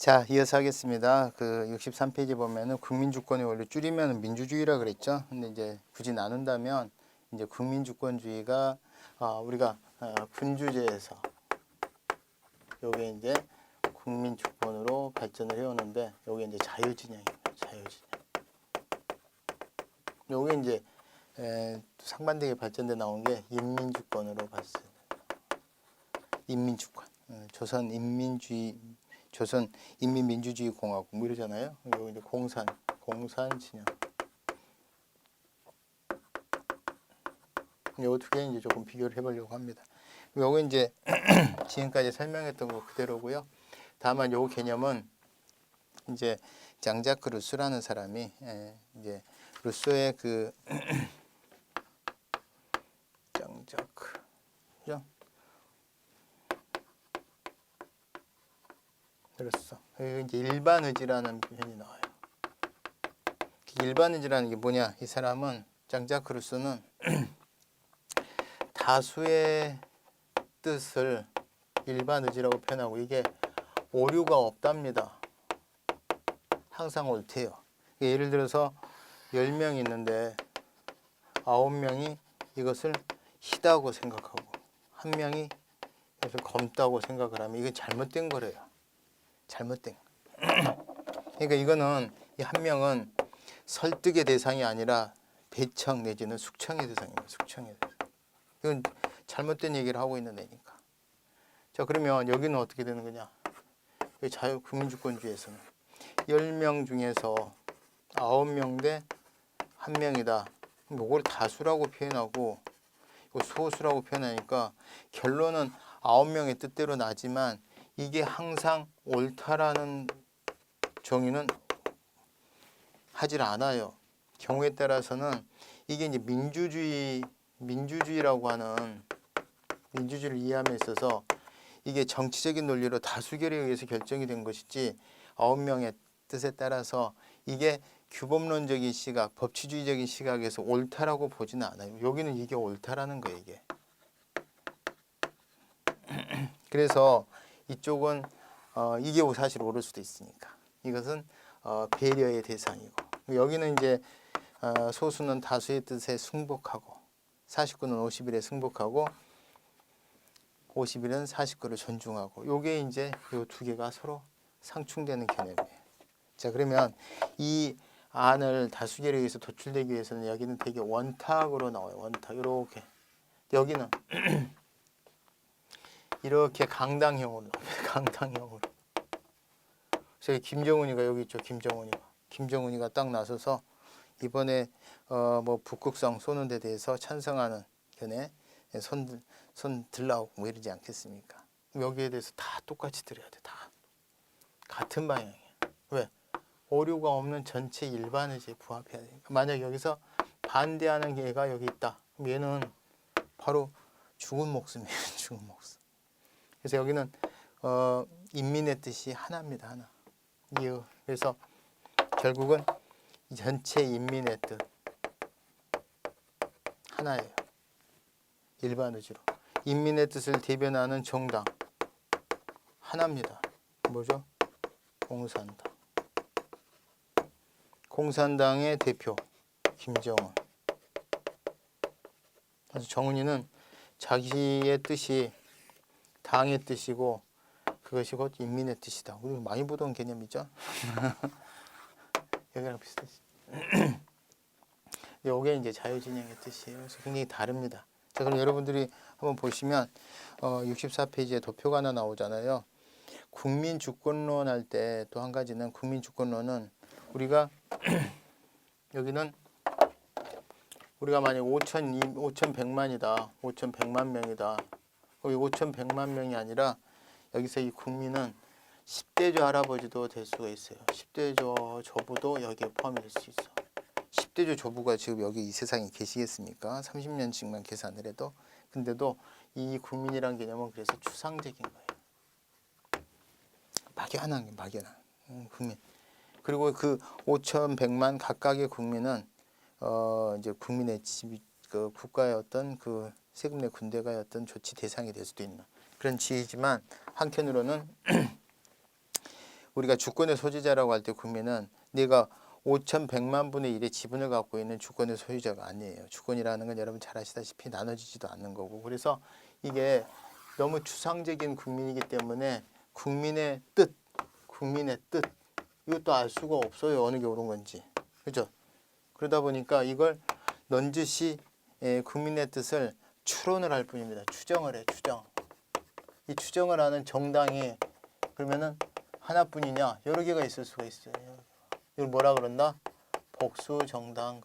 자, 이어서 하겠습니다. 그 63페이지 보면은 국민주권이 원래 줄이면 민주주의라 그랬죠. 근데 이제 굳이 나눈다면 이제 국민주권주의가 아, 우리가 아, 군주제에서 요게 이제 국민주권으로 발전을 해오는데 요게 이제 자유진영입니다. 자유진영. 요게 이제 에, 상반되게 발전돼 나온 게 인민주권으로 봤어요. 인민주권. 어, 조선 인민주의 조선 인민민주주의 공화국 뭐 이러잖아요. 여기 이제 공산 공산 진영. 개 이제 조금 비교를 해보려고 합니다. 요거 이제 지금까지 설명했던 거 그대로고요. 다만 요 개념은 이제 장자크 루스라는 사람이 예, 이제 루소의 그 장자크 죠 그랬어. 여기 이제 일반 의지라는 표현이 나와요. 그 일반 의지라는 게 뭐냐? 이 사람은 장자크 루스는 다수의 뜻을 일반 의지라고 표현하고 이게 오류가 없답니다. 항상 옳대요. 예를 들어서 10명 있는데 9명이 이것을 희다고 생각하고 한 명이 이것을 검다고 생각을 하면 이게 잘못된 거래요. 잘못된 거. 그러니까 이거는 이 한 명은 설득의 대상이 아니라 배청 내지는 숙청의 대상입니다. 숙청의 대상. 이건 잘못된 얘기를 하고 있는 애니까. 자 그러면 여기는 어떻게 되는 거냐? 이 자유 국민주권주의에서는 10명 중에서 9명 대 1명이다. 그럼 이걸 다수라고 표현하고 소수라고 표현하니까 결론은 9명의 뜻대로 나지만 이게 항상 옳다라는 정의는 하질 않아요. 경우에 따라서는 이게 이제 민주주의 민주주의라고 하는 민주주의를 이해함에 있어서 이게 정치적인 논리로 다수결에 의해서 결정이 된 것이지 아홉 명의 뜻에 따라서 이게 규범론적인 시각, 법치주의적인 시각에서 옳다라고 보지는 않아요. 여기는 이게 옳다라는 거예요, 이게. 그래서 이쪽은 어, 이게 사실 옳을 수도 있으니까. 이것은 어, 배려의 대상이고. 여기는 이제 어, 소수는 다수의 뜻에 승복하고 49는 50일에 승복하고 50일은 49를 존중하고. 요게 이제 요 두 개가 서로 상충되는 개념이에요. 자 그러면 이 안을 다수결에 의해서 도출되기 위해서는 여기는 되게 원탁으로 나와요. 원탁. 이렇게. 여기는 이렇게 강당형으로. 강당형으로. 그래서 김정은이가 여기 있죠. 김정은이가 김정은이가 딱 나서서 이번에 어 뭐 북극성 쏘는 데 대해서 찬성하는 견해 손, 손 들라오고 뭐 이러지 않겠습니까? 여기에 대해서 다 똑같이 들어야 돼. 다 같은 방향이야. 왜? 오류가 없는 전체 일반 의지에 부합해야 되니까. 만약 여기서 반대하는 얘가 여기 있다. 얘는 바로 죽은 목숨이에요. 죽은 목숨. 그래서 여기는 어, 인민의 뜻이 하나입니다. 하나. 이유. 그래서 결국은 이 전체 인민의 뜻 하나예요. 일반 의지로. 인민의 뜻을 대변하는 정당 하나입니다. 뭐죠? 공산당. 공산당의 대표 김정은. 그래서 정은이는 자기의 뜻이 당의 뜻이고 그것이 곧 인민의 뜻이다. 우리 많이 보던 개념이죠. 여기랑 비슷하지. 이게 이제 자유진영의 뜻이에요. 그래서 굉장히 다릅니다. 자, 그럼 여러분들이 한번 보시면 어, 64페이지에 도표가 하나 나오잖아요. 국민 주권론 할 때 또 한 가지는 국민 주권론은 우리가 여기는 우리가 만약 5천 5,100만이다. 5,100만 명이다. 거기 5,100만 명이 아니라 여기서 이 국민은 10대조 할아버지도 될 수가 있어요. 10대조 조부도 여기에 포함이 될 수 있어. 10대조 조부가 지금 여기 이 세상에 계시겠습니까? 30년씩만 계산을 해도. 근데도 이 국민이란 개념은 그래서 추상적인 거예요. 막연한 게 막연한 음, 국민. 그리고 그 5,100만 각각의 국민은 어 이제 국민의 지, 그 국가의 어떤 그 세금 내 군대가 어떤 조치 대상이 될 수도 있는 그런 지위지만 한편으로는 우리가 주권의 소지자라고 할 때 국민은 네가 5,100만 분의 1의 지분을 갖고 있는 주권의 소유자가 아니에요. 주권이라는 건 여러분 잘 아시다시피 나눠지지도 않는 거고. 그래서 이게 너무 추상적인 국민이기 때문에 국민의 뜻, 국민의 뜻 이것도 알 수가 없어요. 어느 게 옳은 건지. 그죠? 그러다 보니까 이걸 넌지시 예, 국민의 뜻을 추론을 할 뿐입니다. 추정을 해, 추정. 이 추정을 하는 정당이 그러면은 하나뿐이냐? 여러 개가 있을 수가 있어요. 이걸 뭐라 그런다? 복수 정당.